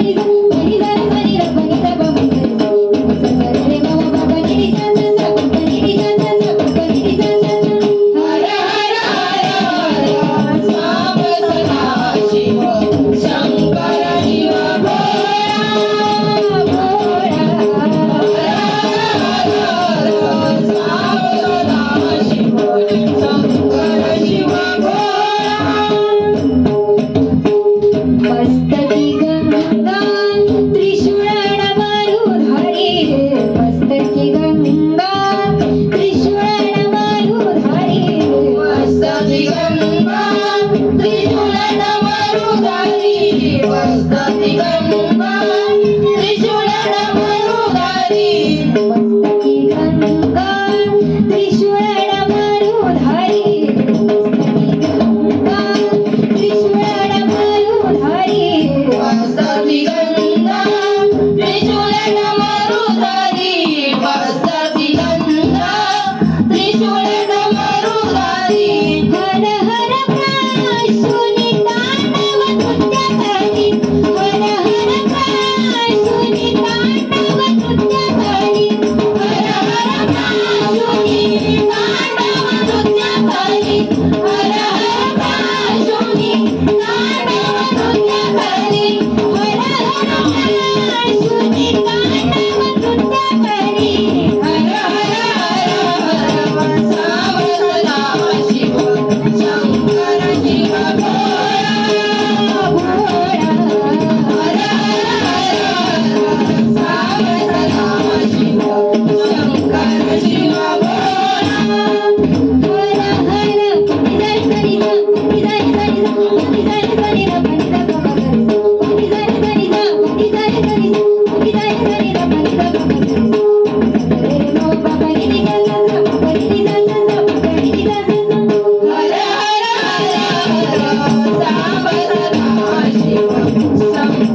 You. ಮರುಹರಿ ಬಸದಿಯಂದ ತ್ರಿಶೂಳ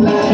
Bye.